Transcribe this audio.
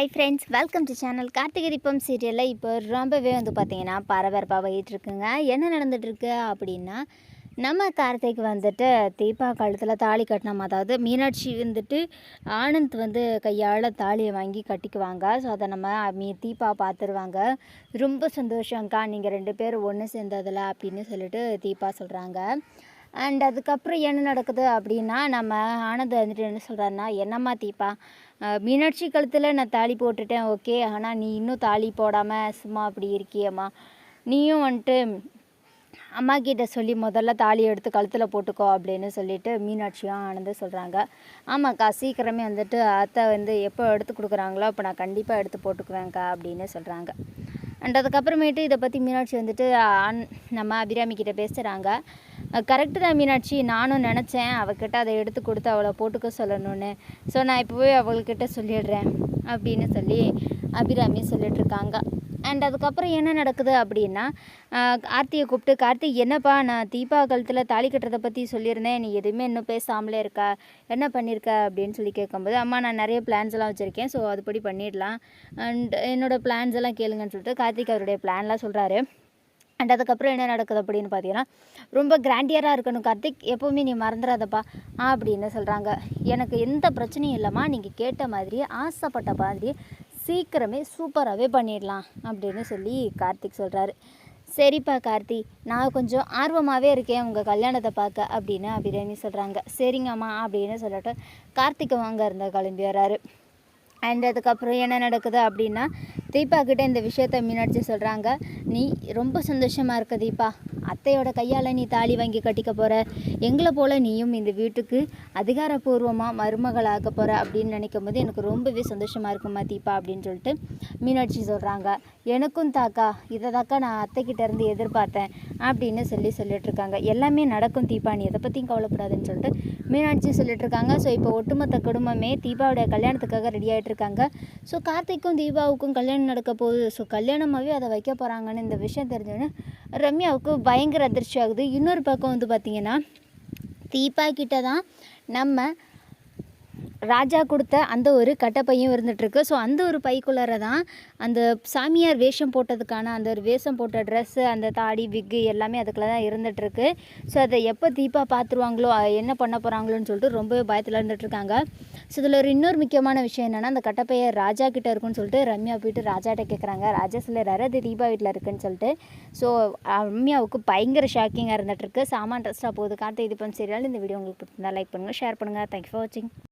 Hi friends welcome to channel Karthigai Deepam சீரியலில் இப்போ ரொம்பவே வந்து பார்த்தீங்கன்னா பரபரப்பாக போயிட்டுருக்குங்க. என்ன நடந்துகிட்ருக்கு அப்படின்னா நம்ம கார்த்திக் வந்துட்டு தீபா கழுத்தில் தாலி கட்டினோம். அதாவது மீனாட்சி வந்துட்டு ஆனந்த் வந்து கையால் தாலியை வாங்கி கட்டிக்குவாங்க. ஸோ அதை நம்ம மீ தீபா பார்த்துருவாங்க ரொம்ப சந்தோஷங்க்கா நீங்கள் ரெண்டு பேரும் ஒன்று சேர்ந்ததில் அப்படின்னு சொல்லிட்டு தீபா சொல்கிறாங்க அண்ட் அதுக்கப்புறம் என்ன நடக்குது அப்படின்னா நம்ம ஆனந்த் வந்துட்டு என்ன சொல்கிறாருன்னா என்னம்மா தீபா மீனாட்சி கழுத்தில் நான் தாலி போட்டுட்டேன் ஓகே. ஆனால் நீ இன்னும் தாலி போடாமல் சும்மா அப்படி இருக்கியம்மா. நீயும் வந்துட்டு அம்மா கிட்ட சொல்லி முதல்ல தாலி எடுத்து கழுத்தில் போட்டுக்கோ அப்படின்னு சொல்லிட்டு மீனாட்சியும் ஆனந்து சொல்கிறாங்க ஆமாக்கா சீக்கிரமே வந்துட்டு அத்தை வந்து எப்போ எடுத்து கொடுக்குறாங்களோ அப்போ நான் கண்டிப்பாக எடுத்து போட்டுக்குவேன்க்கா அப்படின்னு சொல்கிறாங்க அண்ட் அதுக்கப்புறமேட்டு இதை பற்றி மீனாட்சி வந்துட்டு ஆண் நம்ம அபிராமி கிட்ட பேசுகிறாங்க கரெக்டு தான் மீனாட்சி. நானும் நினச்சேன். அவகிட்ட அதை எடுத்து கொடுத்து அவளை போட்டுக்க சொல்லணும்னு. ஸோ நான் இப்போவே அவள்கிட்ட சொல்லிடுறேன். அப்படின்னு சொல்லி அபிராமி சொல்லிகிட்ருக்காங்க அண்ட் அதுக்கப்புறம் என்ன நடக்குது அப்படின்னா கார்த்தியை ஆர்த்தியை கூப்பிட்டு கார்த்திக் என்னப்பா நான் தீபா கழுத்தில் தாலி கட்டுறதை பற்றி சொல்லியிருந்தேன். நீ எதுவுமே இன்னும் பேசாமலே இருக்கா? என்ன பண்ணியிருக்க அப்படின்னு சொல்லி கேட்கும்போது அம்மா நான் நிறைய பிளான்ஸ் எல்லாம் வச்சுருக்கேன். ஸோ அதுபடி பண்ணிடலாம். அண்ட் என்னோடய பிளான்ஸ் எல்லாம் கேளுங்கன்னு சொல்லிட்டு கார்த்திக் அவருடைய பிளான்லாம் சொல்கிறாரு அண்ட் அதுக்கப்புறம் என்ன நடக்குது அப்படின்னு பார்த்தீங்கன்னா ரொம்ப கிராண்டியராக இருக்கணும் கார்த்திக். எப்போவுமே நீ மறந்துடாதப்பா அப்படின்னு சொல்கிறாங்க எனக்கு எந்த பிரச்சனையும் இல்லைம்மா. நீங்கள் கேட்ட மாதிரி ஆசைப்பட்ட மாதிரி சீக்கிரமே சூப்பராகவே பண்ணிடலாம் அப்படின்னு சொல்லி கார்த்திக் சொல்கிறாரு சரிப்பா கார்த்தி நான் கொஞ்சம் ஆர்வமாகவே இருக்கேன் உங்கள் கல்யாணத்தை பார்க்க அப்படின்னு அபிராமி சொல்கிறாங்க சரிங்கம்மா அப்படின்னு சொல்லிட்டு கார்த்திக் அங்கே இருந்த கிளம்பி வராரு அண்ட் அதுக்கப்புறம் என்ன நடக்குது அப்படின்னா தீபா கிட்ட இந்த விஷயத்த மீனாட்சி சொல்கிறாங்க நீ ரொம்ப சந்தோஷமாக இருக்க தீபா. அத்தையோட கையால் நீ தாலி வாங்கி கட்டிக்க போகிற எங்களை போல் நீயும் இந்த வீட்டுக்கு அதிகாரப்பூர்வமாக மருமகளாக போகிற அப்படின்னு நினைக்கும் போது எனக்கு ரொம்பவே சந்தோஷமாக இருக்குமா தீபா அப்படின்னு சொல்லிட்டு மீனாட்சி சொல்கிறாங்க எனக்கும் தாக்கா இதை தாக்கா நான் அத்தைக்கிட்டேருந்து எதிர்பார்த்தேன் அப்படின்னு சொல்லி சொல்லிட்டு இருக்காங்க. எல்லாமே நடக்கும் தீபா நீ எதை பற்றியும் கவலைப்படாதுன்னு சொல்லிட்டு மீனாட்சி சொல்லிட்டு இருக்காங்க. ஸோ இப்போ ஒட்டுமொத்த குடும்பமே தீபாவுடைய கல்யாணத்துக்காக ரெடி ஆகிட்டு இருக்காங்க. ஸோ கார்த்திக்கும் தீபாவுக்கும் கல்யாணம் நடக்க போகுது. ஸோ கல்யாணமாகவே அதை வைக்க போகிறாங்கன்னு இந்த விஷயம் தெரிஞ்சோன்னே ரம்யாவுக்கு பயங்கர அதிர்ச்சி ஆகுது. இன்னொரு பக்கம் வந்து பார்த்திங்கன்னா தீபா கிட்ட தான் நம்ம ராஜா கொடுத்த அந்த ஒரு கட்டப்பையும் இருந்துகிட்ருக்கு ஸோ அந்த ஒரு பைக்குள்ளார தான் அந்த சாமியார் வேஷம் போட்டதுக்கான அந்த ஒரு வேஷம் போட்ட ட்ரெஸ்ஸு அந்த தாடி விக்கு எல்லாமே அதுக்குள்ள தான் இருந்துகிட்ருக்கு ஸோ அதை எப்போ தீபா பார்த்துருவாங்களோ என்ன பண்ண போகிறாங்களோன்னு சொல்லிட்டு ரொம்பவே பயத்தில் இருந்துகிட்ருக்காங்க ஸோ இதில் ஒரு இன்னொரு முக்கியமான விஷயம் என்னென்னா அந்த கட்டப்பையை ராஜா கிட்டே இருக்குன்னு சொல்லிட்டு ரம்யா போயிட்டு ராஜாட்ட கேட்குறாங்க ராஜா சொல்லிடுறாரு அது தீபா வீட்டில் இருக்குன்னு சொல்லிட்டு. ஸோ ரம்யாவுக்கு பயங்கர ஷாக்கிங்காக இருந்துகிட்ருக்கு சாமான் ட்ரெஸ்ட்டாக போகுது. இது தீபம் சீரியல் இந்த வீடியோ உங்களுக்கு பிடிச்சிருந்தா லைக் பண்ணுங்கள் ஷேர் பண்ணுங்கள் தேங்க்யூ ஃபார் வாட்சிங்